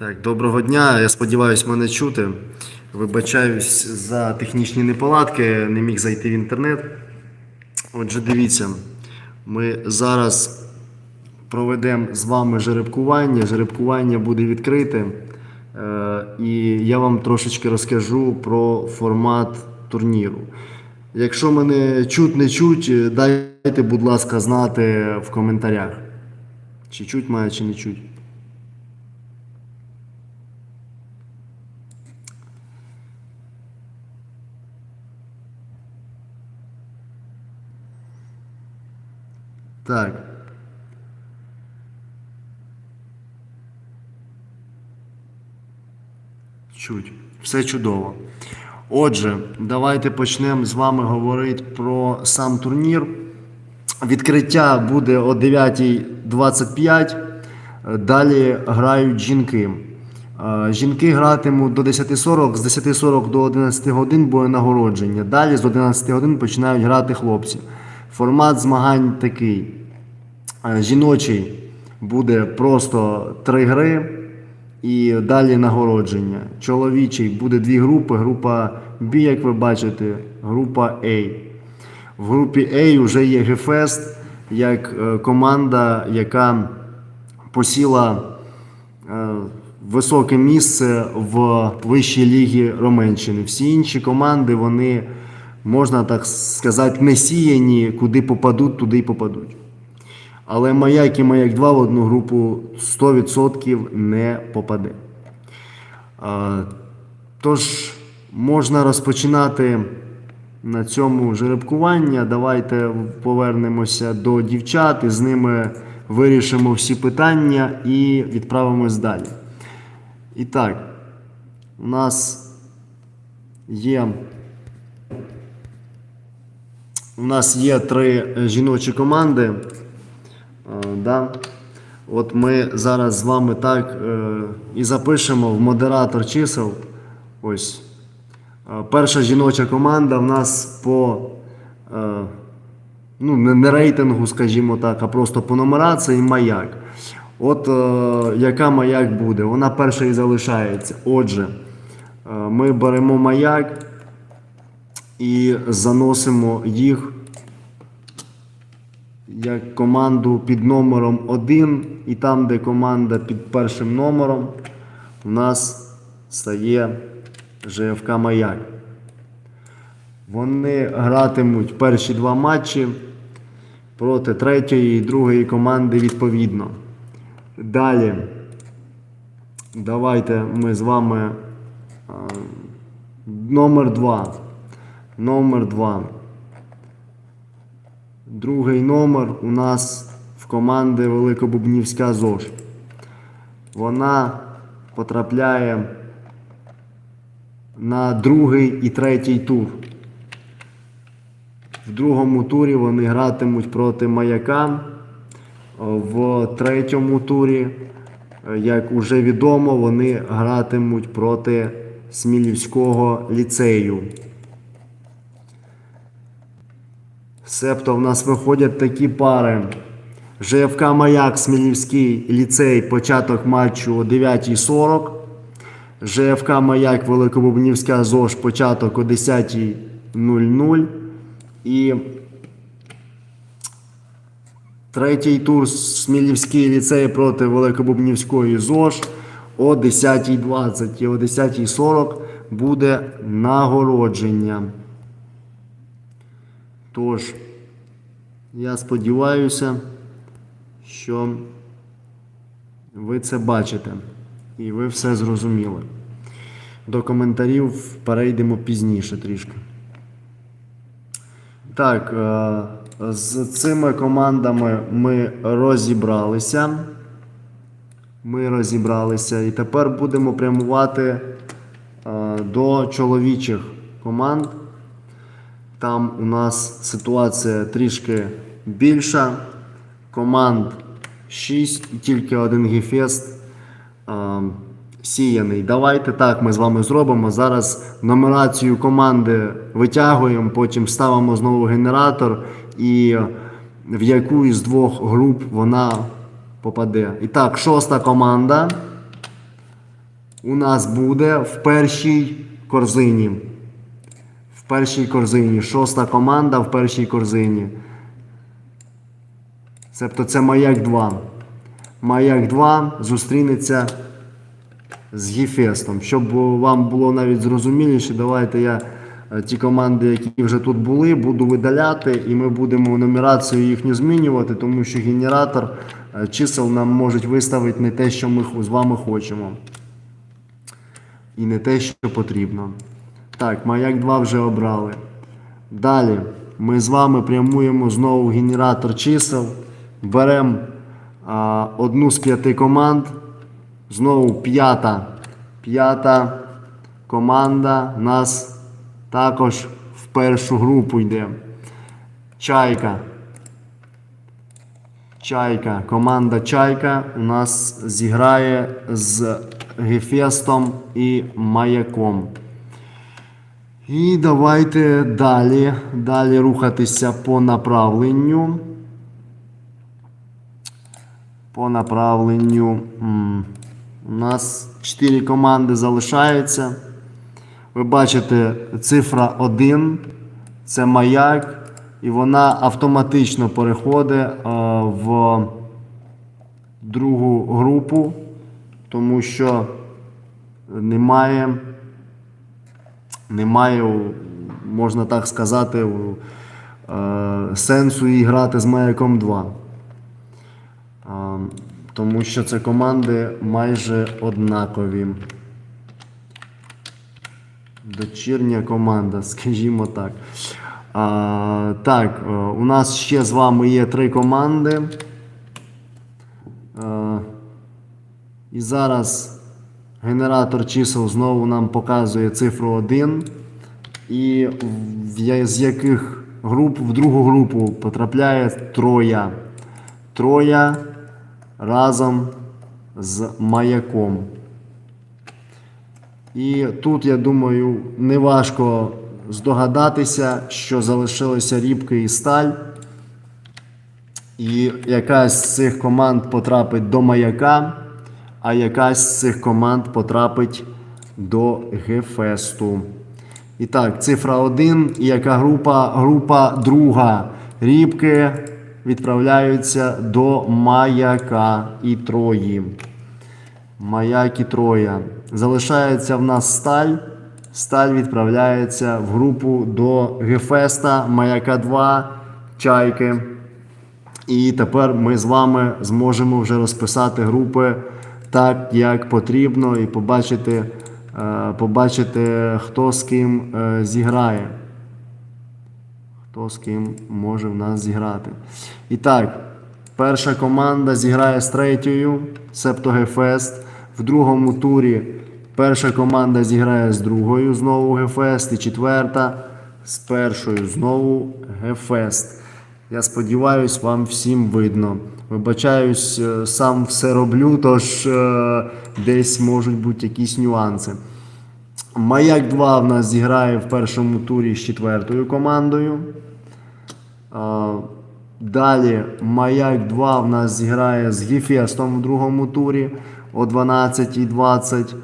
Так, доброго дня. Я сподіваюся, мене чути. Вибачаюсь за технічні неполадки, не міг зайти в інтернет. Отже, дивіться, ми зараз проведемо з вами жеребкування. Жеребкування буде відкрите. Е, І я вам трошечки розкажу про формат турніру. Якщо мене чуть не чуть, дайте, будь ласка, знати в коментарях. Чи чуть має, чи не чуть. Так. Чуть. Все чудово. Отже, давайте почнемо з вами говорити про сам турнір. Відкриття буде о 9.25. Далі грають жінки. Е, Жінки гратимуть до 10.40, з 10.40 до 11 годин буде нагородження. Далі з 11 годин починають грати хлопці. Формат змагань такий. Е, Жіночий буде просто три гри і далі нагородження. Чоловічий буде дві групи. Група B, як ви бачите, група A. В групі A вже є Гефест як е, команда, яка посіла е, високе місце в вищій лігі Роменщини. Всі інші команди, вони, можна так сказати, не сіяні, куди попадуть, туди й попадуть. Але маяк і маяк 2 в одну групу 100% не попаде. Тож можна розпочинати на цьому жеребкування. Давайте повернемося до дівчат і з ними вирішимо всі питання і відправимось далі. І так, у нас є. У нас є три жіночі команди. Е, Да? От ми зараз з вами так е, і запишемо в модератор чисел. Ось. Е, перша жіноча команда в нас по ну, не, не рейтингу, скажімо так, а просто по нумерації маяк. От е, яка маяк буде? Вона перша і залишається. Отже, е, ми беремо маяк і заносимо їх як команду під номером 1, і там, де команда під першим номером, у нас стає ЖФК Маяк. Вони гратимуть перші два матчі проти третьої і другої команди відповідно. Далі. Давайте ми з вами номер 2. Номер 2. Другий номер у нас в команди Великобубнівська ЗОЖ. Вона потрапляє на другий і третій тур. В другому турі вони гратимуть проти маяка. В третьому турі, як уже відомо, вони гратимуть проти Смілівського ліцею. Себто в нас виходять такі пари. ЖФК Маяк Смілівський ліцей, початок матчу о 9.40. ЖФК Маяк Великобубнівська ЗОЖ, початок о 10.00. І третій тур Смілівський ліцей проти Великобубнівської ЗОЖ о 10.20 і о 10.40 буде нагородження. Тож, я сподіваюся, що ви це бачите і ви все зрозуміли. До коментарів перейдемо пізніше трішки. Так, е, з цими командами ми розібралися. Ми розібралися і тепер будемо прямувати е, до чоловічих команд. Там у нас ситуація трішки більша. Команд 6 і тільки один гефест а, сіяний. Давайте так ми з вами зробимо. Зараз нумерацію команди витягуємо, потім ставимо знову генератор і в яку із двох груп вона попаде. І так, шоста команда. у нас буде в першій корзині. Першій корзині. Шоста команда в першій корзині. Тобто це Маяк 2. Маяк 2 зустрінеться з Гіфестом. Щоб вам було навіть зрозуміліше, давайте я е, ті команди, які вже тут були, буду видаляти, і ми будемо нумерацію їхню змінювати, тому що генератор е, чисел нам можуть виставити не те, що ми з вами хочемо. І не те, що потрібно. Так, маяк 2 вже обрали. Далі ми з вами прямуємо знову генератор чисел. Беремо одну з п'яти команд. Знову п'ята. П'ята команда нас також в першу групу йде. Чайка. Чайка. Команда Чайка у нас зіграє з Гефестом і Маяком. І давайте далі, далі рухатися по направленню. По направленню. У нас 4 команди залишаються. Ви бачите, цифра 1 це маяк, і вона автоматично переходить в другу групу, тому що немає немає, можна так сказати, е, сенсу їй грати з Маяком 2. Е, Тому що це команди майже однакові. Дочірня команда, скажімо так. А, так, е, у нас ще з вами є три команди. Е, і зараз генератор чисел знову нам показує цифру 1. І в з яких груп в другу групу потрапляє троя. Троя разом з маяком. І тут, я думаю, неважко здогадатися, що залишилися рібки і сталь. І якась з цих команд потрапить до маяка, а якась з цих команд потрапить до Гефесту. І так, цифра 1. І яка група? Група друга. Рібки відправляються до маяка і трої. Маяк і троя. Залишається в нас сталь. Сталь відправляється в групу до Гефеста, Маяка 2, Чайки. І тепер ми з вами зможемо вже розписати групи так, як потрібно, і побачити, е, побачити хто з ким е, зіграє. Хто з ким може в нас зіграти. І так, перша команда зіграє з третьою, себто Гефест. В другому турі перша команда зіграє з другою, знову Гефест. І четверта з першою знову Гефест. Я сподіваюсь, вам всім видно. Вибачаюсь, е, сам все роблю, тож е, десь можуть бути якісь нюанси. Маяк 2 в нас зіграє в першому турі з четвертою командою. А, Далі Маяк 2 в нас зіграє з Гефестом в другому турі о 12.20.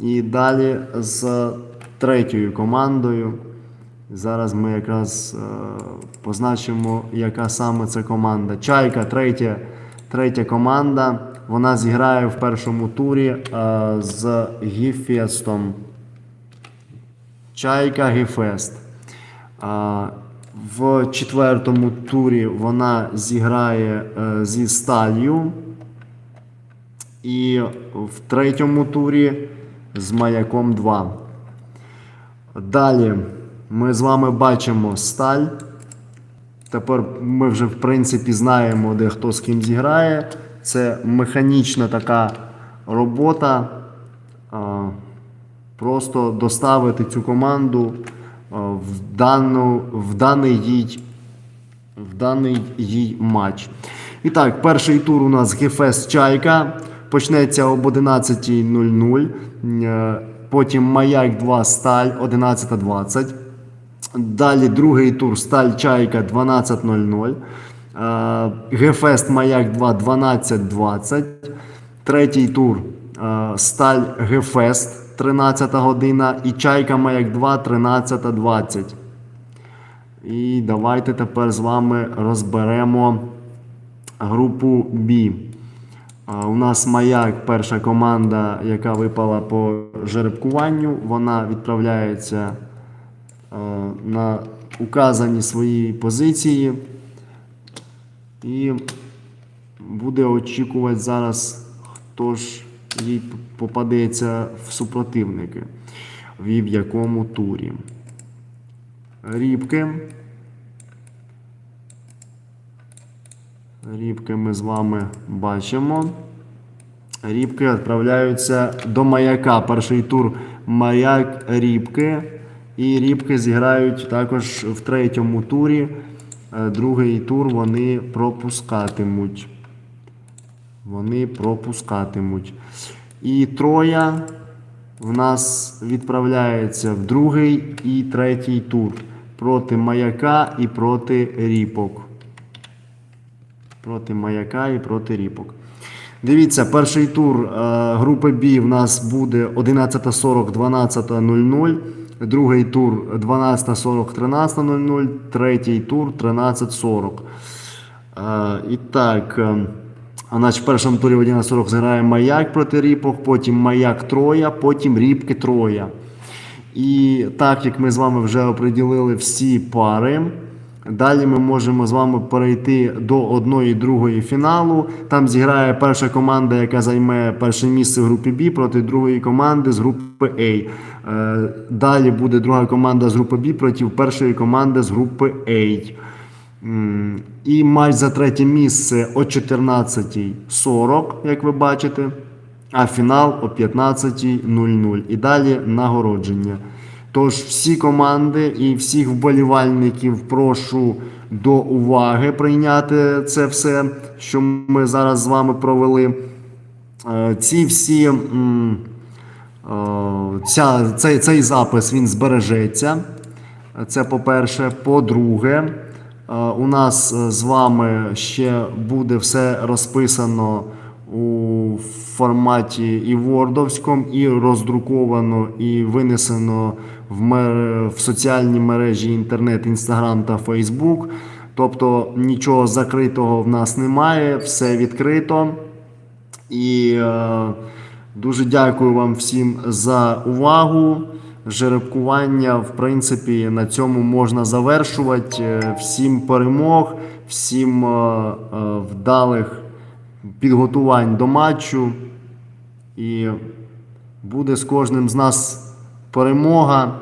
І далі з третьою командою. Зараз ми якраз е, позначимо, яка саме це команда. Чайка, третя, третя команда. Вона зіграє в першому турі е, з Гефестом. Чайка Гефест. А, В четвертому турі вона зіграє е, зі сталью. І в третьому турі з маяком 2. Далі ми з вами бачимо сталь. Тепер ми вже, в принципі, знаємо, де хто з ким зіграє. Це механічна така робота. Просто доставити цю команду в, дану, в, даний їй, в даний їй матч. І так, перший тур у нас Гефест Чайка. Почнеться об 11.00. Е, Потім Маяк 2 Сталь 11.20. Далі другий тур Сталь Чайка 12.00. Е, Гефест Маяк 2 12.20. Третій тур е, Сталь Гефест 13 година і Чайка Маяк 2 13.20. І давайте тепер з вами розберемо групу Б. У нас маяк, перша команда, яка випала по жеребкуванню, вона відправляється е, на указані свої позиції і буде очікувати зараз, хто ж їй попадеться в супротивники, в якому турі. Рібки. Рібки ми з вами бачимо. Рібки відправляються до маяка. Перший тур маяк рібки. І рібки зіграють також в третьому турі. Е, Другий тур вони пропускатимуть. Вони пропускатимуть. І троя в нас відправляється в другий і третій тур проти маяка і проти ріпок проти маяка і проти ріпок. Дивіться, перший тур е, групи Б в нас буде 11.40, 12.00. Другий тур 12.40, 13.00. Третій тур 13.40. Е, і так, е, в першому турі в 11.40 зіграє маяк проти ріпок, потім маяк троя, потім ріпки троя. І так як ми з вами вже оприділили всі пари. Далі ми можемо з вами перейти до одної другої фіналу. Там зіграє перша команда, яка займе перше місце в групі Б проти другої команди з групи А. Е, Далі буде друга команда з групи Б проти першої команди з групи А. І матч за третє місце о 14.40, як ви бачите, а фінал о 15.00. І далі нагородження. Тож всі команди і всіх вболівальників прошу до уваги прийняти це все, що ми зараз з вами провели. Е, Ці всі е, ця, цей, цей запис він збережеться. Це по-перше. По-друге, е, у нас з вами ще буде все розписано у форматі і вордовському, і роздруковано, і винесено в, мер... в соціальні мережі інтернет, інстаграм та Фейсбук. Тобто нічого закритого в нас немає, все відкрито. І е, дуже дякую вам всім за увагу. Жеребкування, в принципі, на цьому можна завершувати. Е, Всім перемог, всім е, е, вдалих підготувань до матчу. І буде з кожним з нас перемога,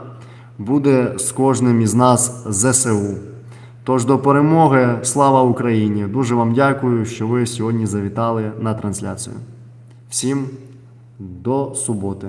буде з кожним із нас ЗСУ. Тож до перемоги, слава Україні! Дуже вам дякую, що ви сьогодні завітали на трансляцію. Всім до суботи.